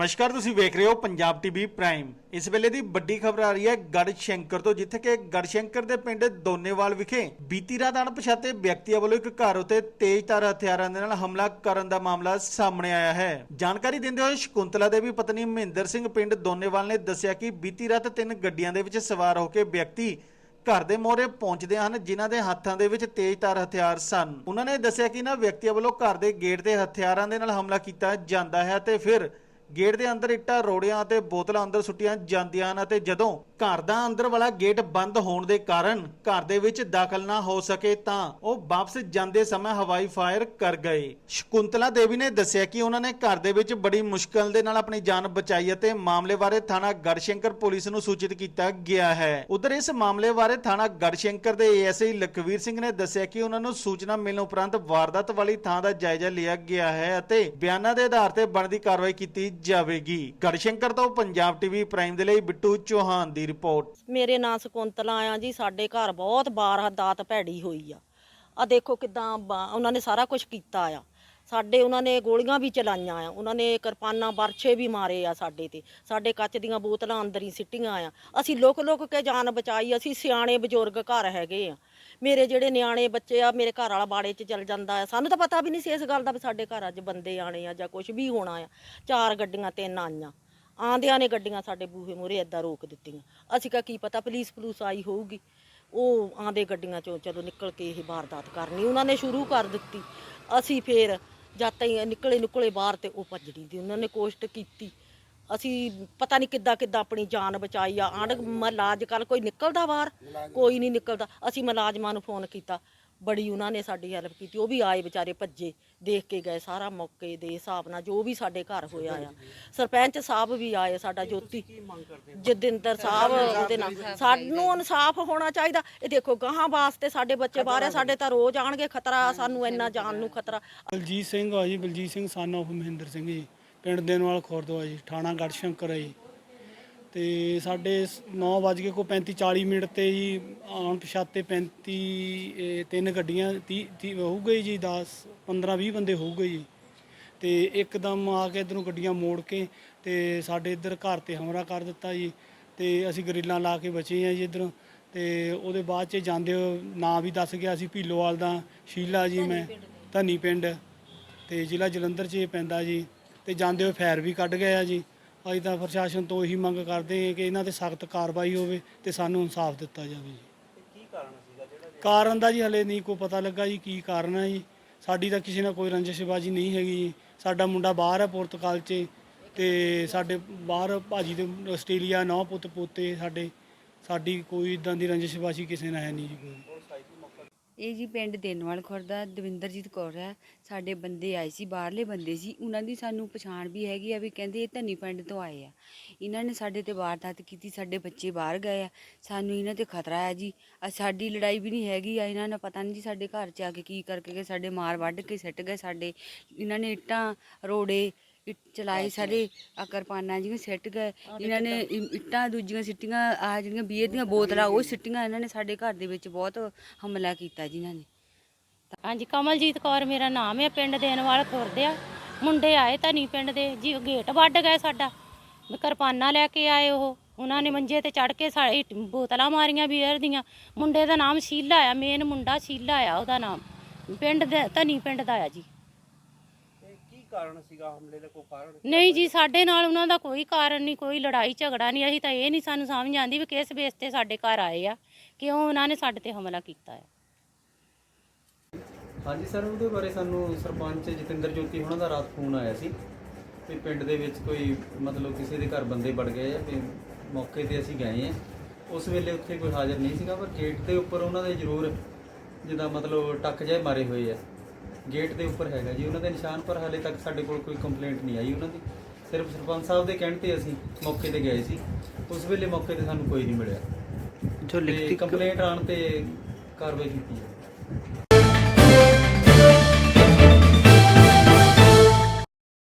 ਨਮਸਕਾਰ, ਤੁਸੀਂ ਵੇਖ ਰਹੇ ਹੋ ਪੰਜਾਬ ਟੀਵੀ ਪ੍ਰਾਈਮ। ਇਸ ਵੇਲੇ ਦੀ ਵੱਡੀ ਖਬਰ ਆ ਰਹੀ ਹੈ ਗੜਸ਼ੰਕਰ ਤੋਂ, ਜਿੱਥੇ ਕਿ ਗੜਸ਼ੰਕਰ ਦੇ ਪਿੰਡ ਦੋਨੇਵਾਲ ਵਿਖੇ ਬੀਤੀ ਰਾਤ ਅਣਪਛਾਤੇ ਵਿਅਕਤੀਆਂ ਵੱਲੋਂ ਇੱਕ ਘਰ ਉਤੇ ਤੇਜ਼ਧਾਰ ਹਥਿਆਰਾਂ ਦੇ ਨਾਲ ਹਮਲਾ ਕਰਨ ਦਾ ਮਾਮਲਾ ਸਾਹਮਣੇ ਆਇਆ ਹੈ। ਜਾਣਕਾਰੀ ਦਿੰਦੇ ਹੋਏ ਸ਼ਕੁੰਤਲਾ ਦੇਵੀ ਪਤਨੀ ਮਹਿੰਦਰ ਸਿੰਘ ਪਿੰਡ ਦੋਨੇਵਾਲ ਨੇ ਦੱਸਿਆ ਕਿ ਬੀਤੀ ਰਾਤ ਤਿੰਨ ਗੱਡੀਆਂ ਦੇ ਵਿੱਚ ਸਵਾਰ ਹੋ ਕੇ ਵਿਅਕਤੀ ਘਰ ਦੇ ਮੋਹਰੇ ਪਹੁੰਚਦੇ ਹਨ, ਜਿਨ੍ਹਾਂ ਦੇ ਹੱਥਾਂ ਦੇ ਵਿੱਚ ਤੇਜ਼ਧਾਰ ਹਥਿਆਰ ਸਨ। ਉਹਨਾਂ ਨੇ ਦੱਸਿਆ ਕਿ ਇਹਨਾਂ ਵਿਅਕਤੀਆਂ ਵੱਲੋਂ ਘਰ ਦੇ ਗੇਟ ਤੇ ਹਥਿਆਰਾਂ ਦੇ ਨਾਲ ਹਮਲਾ ਕੀਤਾ ਜਾਂਦਾ ਹੈ ਤੇ ਫਿਰ ਗੇਟ ਦੇ ਅੰਦਰ ਇੱਟਾਂ ਰੋੜਿਆਂ ਅਤੇ ਬੋਤਲਾਂ ਅੰਦਰ ਸੁੱਟੀਆਂ ਜਾਂਦੀਆਂ ਹਨ ਅਤੇ ਜਦੋਂ ਘਰ ਦਾ ਅੰਦਰ ਵਾਲਾ ਗੇਟ ਬੰਦ ਹੋਣ ਦੇ ਕਾਰਨ ਘਰ ਦੇ ਵਿੱਚ ਦਾਖਲ ਨਾ ਹੋ ਸਕੇ ਤਾਂ ਉਹ ਵਾਪਸ ਜਾਂਦੇ ਸਮੇਂ ਹਵਾਈ ਫਾਇਰ ਕਰ ਗਏ। ਸ਼ਕੁੰਤਲਾ ਦੇਵੀ ਨੇ ਦੱਸਿਆ ਕਿ ਉਹਨਾਂ ਨੇ ਘਰ ਦੇ ਵਿੱਚ ਬੜੀ ਮੁਸ਼ਕਲ ਦੇ ਨਾਲ ਆਪਣੀ ਜਾਨ ਬਚਾਈ ਅਤੇ ਮਾਮਲੇ ਬਾਰੇ ਥਾਣਾ ਗੜਸ਼ੰਕਰ ਪੁਲਿਸ ਨੂੰ ਸੂਚਿਤ ਕੀਤਾ ਗਿਆ ਹੈ। ਉਧਰ ਇਸ ਮਾਮਲੇ ਬਾਰੇ ਥਾਣਾ ਗੜਸ਼ੰਕਰ ਦੇ ਏਐਸਆਈ ਲਖਵੀਰ ਸਿੰਘ ਨੇ ਦੱਸਿਆ ਕਿ ਉਹਨਾਂ ਨੂੰ ਸੂਚਨਾ ਮਿਲਣ ਉਪਰੰਤ ਵਾਰਦਾਤ ਵਾਲੀ ਥਾਂ ਦਾ ਜਾਇਜ਼ਾ ਲਿਆ ਗਿਆ ਹੈ ਅਤੇ ਬਿਆਨਾਂ ਦੇ ਆਧਾਰ ਤੇ ਬਣਦੀ ਕਾਰਵਾਈ ਕੀਤੀ ਜਾਵੇਗੀ। ਗੜਸ਼ੰਕਰ ਤੋਂ ਪੰਜਾਬ ਟੀਵੀ ਪ੍ਰਾਈਮ ਦੇ ਲਈ ਬਿੱਟੂ ਚੌਹਾਨ ਦੀ ਰਿਪੋਰਟ ਮੇਰੇ ਨਾਂ ਸਕੁੰਤਲਾ ਆ ਜੀ, ਸਾਡੇ ਘਰ ਬਹੁਤ ਬਾਰ ਦਾਤ ਭੈੜੀ ਹੋਈ ਆ। ਆ ਦੇਖੋ ਕਿਦਾਂ ਉਹਨਾਂ ਨੇ ਸਾਰਾ ਕੁਝ ਕੀਤਾ ਆ। ਸਾਡੇ ਉਹਨਾਂ ਨੇ ਗੋਲੀਆਂ ਵੀ ਚਲਾਈਆਂ ਆ। ਉਹਨਾਂ ਨੇ ਕਿਰਪਾਨਾਂ ਵਰਛੇ ਵੀ ਮਾਰੇ ਆ ਸਾਡੇ ਤੇ। ਸਾਡੇ ਕੱਚ ਦੀਆਂ ਬੋਤਲਾਂ ਅੰਦਰ ਹੀ ਸਿੱਟੀਆਂ ਆ। ਅਸੀਂ ਲੁਕ ਲੁਕ ਕੇ ਜਾਨ ਬਚਾਈ, ਅਸੀਂ ਸਿਆਣੇ ਬਜ਼ੁਰਗ ਘਰ ਹੈਗੇ ਆ। ਮੇਰੇ ਜਿਹੜੇ ਨਿਆਣੇ ਬੱਚੇ ਆ, ਮੇਰੇ ਘਰ ਵਾਲਾ ਬਾੜੇ 'ਚ ਚਲ ਜਾਂਦਾ ਆ। ਸਾਨੂੰ ਤਾਂ ਪਤਾ ਵੀ ਨਹੀਂ ਸੀ ਇਸ ਗੱਲ ਦਾ ਵੀ ਸਾਡੇ ਘਰ ਅੱਜ ਬੰਦੇ ਆਣੇ ਆ ਜਾਂ ਕੁਝ ਵੀ ਹੋਣਾ ਆ। ਚਾਰ ਗੱਡੀਆਂ ਤਿੰਨ ਆਈਆਂ। ਆਂਦਿਆਂ ਨੇ ਗੱਡੀਆਂ ਸਾਡੇ ਬੂਹੇ ਮੂਹਰੇ ਏਦਾਂ ਰੋਕ ਦਿੱਤੀਆਂ। ਅਸੀਂ ਕਿਹਾ, ਕੀ ਪਤਾ ਪੁਲਿਸ ਪੁਲਿਸ ਆਈ ਹੋਊਗੀ। ਉਹ ਆਂਦੇ ਗੱਡੀਆਂ ਚੋਂ ਚਲੋ ਨਿਕਲ ਕੇ ਇਹ ਵਾਰਦਾਤ ਕਰਨੀ, ਉਹਨਾਂ ਨੇ ਸ਼ੁਰੂ ਕਰ ਦਿੱਤੀ। ਅਸੀਂ ਫੇਰ ਜਦ ਤਾਈਂ ਨਿਕਲੇ ਨੁਕਲੇ ਬਾਹਰ ਤੇ ਉਹ ਭੱਜਣੀ ਦੀ ਉਹਨਾਂ ਨੇ ਕੋਸ਼ਿਸ਼ ਕੀਤੀ। ਅਸੀਂ ਪਤਾ ਨਹੀਂ ਕਿੱਦਾਂ ਕਿੱਦਾਂ ਆਪਣੀ ਜਾਨ ਬਚਾਈ ਆ। ਆਂਢ ਮਹੱਲਾ ਅੱਜ ਕੱਲ ਕੋਈ ਨਿਕਲਦਾ ਬਾਹਰ? ਕੋਈ ਨਹੀਂ ਨਿਕਲਦਾ। ਅਸੀਂ ਮੁਲਾਜ਼ਮਾਂ ਨੂੰ ਫੋਨ ਕੀਤਾ। ਬੜੀ ਉਹਨਾਂ ਨੇ ਸਾਡੀ ਹੈਲਪ ਕੀਤੀ ਉਹ ਵੀ ਆਏ ਵਿਚਾਰੇ ਭੱਜੇ ਦੇਖ ਕੇ ਗਏ ਸਾਰਾ ਮੌਕੇ ਦੇ ਹਿਸਾਬ ਨਾਲ ਜੋ ਵੀ ਸਾਡੇ ਘਰ ਹੋਇਆ ਆ। ਸਰਪੰਚ ਸਾਹਿਬ ਵੀ ਆਏ ਸਾਡਾ ਜੋਤੀ ਜਤਿੰਦਰ ਸਾਹਿਬ ਉਹਦੇ ਨਾਲ। ਸਾਨੂੰ ਇਨਸਾਫ ਹੋਣਾ ਚਾਹੀਦਾ। ਇਹ ਦੇਖੋ ਗਾਹਾਂ ਵਾਸਤੇ ਸਾਡੇ ਬੱਚੇ ਬਾਹਰ ਆ ਸਾਡੇ ਤਾਂ ਰੋਜ਼ ਆਣਗੇ ਖਤਰਾ ਸਾਨੂੰ ਇੰਨਾ ਜਾਨ ਨੂੰ ਖਤਰਾ। ਬਲਜੀਤ ਸਿੰਘ ਆ ਜੀ ਬਲਜੀਤ ਸਿੰਘ ਸਨ ਆਫ ਮਹਿੰਦਰ ਸਿੰਘ ਜੀ। ਪਿੰਡ ਦੇਨਵਾਲ ਖੁਰਦਵਾ ਜੀ ਥਾਣਾ ਗੜਸ਼ੰਕਰ ਜੀ। ਤੇ ਸਾਡੇ 9:35 ਕੋ 35 40 ਮਿੰਟ ਤੇ ਜੀ ਅਣਪਛਾਤੇ ਪਛਾਤੇ 35 ਇਹ ਤਿੰਨ ਗੱਡੀਆਂ 30 ਹੋਊਗੇ ਜੀ 10 15 20 ਬੰਦੇ ਹੋਊਗੇ ਜੀ। ਤੇ ਇੱਕਦਮ ਆ ਕੇ ਇਧਰੋਂ ਗੱਡੀਆਂ ਮੋੜ ਕੇ ਤੇ ਸਾਡੇ ਇੱਧਰ ਘਰ ਤੇ ਹਮਲਾ ਕਰ ਦਿੱਤਾ ਜੀ। ਤੇ ਅਸੀਂ ਗਰਿੱਲਾਂ ਲਾ ਕੇ ਬਚੇ ਆ ਜੀ ਇੱਧਰੋਂ। ਤੇ ਉਹਦੇ ਬਾਅਦ ਚ ਜਾਂਦੇ ਹੋ ਨਾਂ ਵੀ ਦੱਸ ਗਿਆ ਸੀ ਭੀਲੋਵਾਲ ਦਾ, ਸ਼ੀਲਾ ਜੀ ਮੈਂ, ਧਨੀ ਪਿੰਡ। ਤੇ ਜ਼ਿਲ੍ਹਾ ਜਲੰਧਰ 'ਚ ਇਹ ਪੈਂਦਾ ਜੀ। ਤੇ ਜਾਂਦੇ ਹੋਏ ਫੈਰ ਵੀ ਕੱਢ ਗਏ ਆ ਜੀ। ਅਸੀਂ ਤਾਂ ਪ੍ਰਸ਼ਾਸਨ ਤੋਂ ਇਹੀ ਮੰਗ ਕਰਦੇ ਹਾਂ ਕਿ ਇਹਨਾਂ ਤੇ ਸਖਤ ਕਾਰਵਾਈ ਹੋਵੇ ਤੇ ਸਾਨੂੰ ਇਨਸਾਫ ਦਿੱਤਾ ਜਾਵੇ ਜੀ। ਕੀ ਕਾਰਨ ਸੀਗਾ ਜਿਹੜਾ ਕਾਰਨ ਦਾ ਜੀ ਹਲੇ ਨਹੀਂ ਕੋਈ ਪਤਾ ਲੱਗਾ ਜੀ ਕੀ ਕਾਰਨ ਹੈ ਜੀ। ਸਾਡੀ ਤਾਂ ਕਿਸੇ ਨਾਲ ਕੋਈ ਰੰਜਿਸ਼ਬਾਜੀ ਨਹੀਂ ਹੈਗੀ ਜੀ। ਸਾਡਾ ਮੁੰਡਾ ਬਾਹਰ ਹੈ ਪੁਰਤਗਾਲ 'ਚ ਤੇ ਸਾਡੇ ਬਾਹਰ ਭਾਜੀ ਦੇ ਆਸਟ੍ਰੇਲੀਆ ਨੌ ਪੁੱਤ ਪੋਤੇ ਸਾਡੇ। ਸਾਡੀ ਕੋਈ ਇਦਾਂ ਦੀ ਰੰਜਿਸ਼ਬਾਜੀ ਕਿਸੇ ਨਾਲ ਹੈ ਨਹੀਂ ਜੀ ਕੋਈ। ਇਹ ਜੀ ਪਿੰਡ ਦੇਨਵਾਲ ਖੁਰਦਾ, ਦਵਿੰਦਰਜੀਤ ਕੌਰ ਹੈ। ਸਾਡੇ ਬੰਦੇ ਆਏ ਸੀ, ਬਾਹਰਲੇ ਬੰਦੇ ਸੀ। ਉਹਨਾਂ ਦੀ ਸਾਨੂੰ ਪਛਾਣ ਵੀ ਹੈਗੀ ਆ ਵੀ ਕਹਿੰਦੇ ਇਹ ਧਨੀ ਪਿੰਡ ਤੋਂ ਆਏ ਆ। ਇਹਨਾਂ ਨੇ ਸਾਡੇ ਤੇ ਵਾਰਦਾਤ ਕੀਤੀ, ਸਾਡੇ ਬੱਚੇ ਬਾਹਰ ਗਏ ਆ। ਸਾਨੂੰ ਇਹਨਾਂ ਤੇ ਖਤਰਾ ਆ ਜੀ। ਸਾਡੀ ਲੜਾਈ ਵੀ ਨਹੀਂ ਹੈਗੀ ਆ। ਇਹਨਾਂ ਨੇ ਪਤਾ ਨਹੀਂ ਜੀ ਸਾਡੇ ਘਰ 'ਚ ਆ ਕੇ ਕੀ ਕਰਕੇ ਗਏ, ਸਾਡੇ ਮਾਰ ਵੱਢ ਕੇ ਸਿੱਟ ਗਏ ਸਾਡੇ। ਇਹਨਾਂ ਨੇ ਇੱਟਾਂ, ਰੋੜੇ ਇੱਟ ਚਲਾਏ ਸਾਡੇ ਆ ਕਿਰਪਾਨਾਂ ਜਿਹੀਆਂ ਸਿੱਟ ਗਏ। ਇਹਨਾਂ ਨੇ ਇ- ਇੱਟਾਂ ਦੂਜੀਆਂ ਸਿੱਟੀਆਂ ਆ ਜਿਹੜੀਆਂ ਬੀਅਰ ਦੀਆਂ ਬੋਤਲਾਂ ਉਹ ਸਿੱਟੀਆਂ ਇਹਨਾਂ ਨੇ ਸਾਡੇ ਘਰ ਦੇ ਵਿੱਚ ਬਹੁਤ ਹਮਲਾ ਕੀਤਾ ਜਿਨ੍ਹਾਂ ਨੇ। ਹਾਂਜੀ ਕਮਲਜੀਤ ਕੌਰ ਮੇਰਾ ਨਾਮ ਹੈ ਪਿੰਡ ਦੇਣ ਵਾਲ ਖੁਰਦਿਆ। ਮੁੰਡੇ ਆਏ ਧਨੀ ਪਿੰਡ ਦੇ ਜੀ ਉਹ ਗੇਟ ਵੱਢ ਗਏ ਸਾਡਾ। ਵੀ ਕਿਰਪਾਨਾਂ ਲੈ ਕੇ ਆਏ ਉਹ। ਉਹਨਾਂ ਨੇ ਮੰਜੇ ਤੇ ਚੜ ਕੇ ਸਾਡੀ ਬੋਤਲਾਂ ਮਾਰੀਆਂ ਬੀਅਰ ਦੀਆਂ। ਮੁੰਡੇ ਦਾ ਨਾਮ ਸ਼ੀਲਾ ਆ ਮੇਨ ਮੁੰਡਾ ਸ਼ੀਲਾ ਆ ਉਹਦਾ ਨਾਮ। ਪਿੰਡ ਦੇ ਧਨੀ ਪਿੰਡ ਦਾ ਆ ਜੀ। ਕਾਰਨ ਸੀਗਾ ਹਮਲੇ ਦਾ ਕੋਈ ਕਾਰਨ ਨਹੀਂ ਜੀ ਸਾਡੇ ਨਾਲ ਉਹਨਾਂ ਦਾ ਕੋਈ ਕਾਰਨ ਨਹੀਂ ਕੋਈ ਲੜਾਈ ਝਗੜਾ ਨਹੀਂ। ਅਸੀਂ ਤਾਂ ਇਹ ਨਹੀਂ ਸਾਨੂੰ ਸਮਝ ਆਉਂਦੀ ਵੀ ਕਿਸ ਬੇਸ ਤੇ ਸਾਡੇ ਘਰ ਆਏ ਆ ਕਿਉਂ ਉਹਨਾਂ ਨੇ ਸਾਡੇ ਤੇ ਹਮਲਾ ਕੀਤਾ ਹੈ ਹਾਂਜੀ ਸਰ ਉਹਦੇ ਬਾਰੇ ਸਾਨੂੰ ਸਰਪੰਚ ਜਤਿੰਦਰ ਜੋਤੀ ਉਹਨਾਂ ਦਾ ਰਾਤ ਫੋਨ ਆਇਆ ਸੀ ਵੀ ਪਿੰਡ ਦੇ ਵਿੱਚ ਕੋਈ ਮਤਲਬ ਕਿਸੇ ਦੇ ਘਰ ਬੰਦੇ ਵੜ ਗਏ ਆ ਤੇ ਮੌਕੇ ਤੇ ਅਸੀਂ ਗਏ ਆ। ਉਸ ਵੇਲੇ ਉੱਥੇ ਕੋਈ ਹਾਜ਼ਰ ਨਹੀਂ ਸੀਗਾ ਪਰ ਗੇਟ ਦੇ ਉੱਪਰ ਉਹਨਾਂ ਦੇ ਜ਼ਰੂਰ ਜਿੱਦਾਂ ਮਤਲਬ ਟੱਕ ਜਿਹੇ ਮਾਰੇ ਹੋਏ ਆ। ਗੇਟ ਦੇ ਉੱਪਰ ਹੈਗਾ ਜੀ ਉਹਨਾਂ ਦੇ ਨਿਸ਼ਾਨ ਪਰ ਹਾਲੇ ਤੱਕ ਸਾਡੇ ਕੋਲ ਕੋਈ ਕੰਪਲੇਂਟ ਨਹੀਂ ਆਈ ਉਹਨਾਂ ਦੀ। ਸਿਰਫ ਸਰਪੰਚ ਸਾਹਿਬ ਦੇ ਕਹਿਣ ਤੇ ਅਸੀਂ ਮੌਕੇ ਤੇ ਗਏ ਸੀ ਉਸ ਵੇਲੇ ਮੌਕੇ ਤੇ ਸਾਨੂੰ ਕੋਈ ਨਹੀਂ ਮਿਲਿਆ। ਜੋ ਲਿਖਤੀ ਕੰਪਲੇਂਟ ਆਣ ਤੇ ਕਾਰਵਾਈ ਕੀਤੀ ਹੈ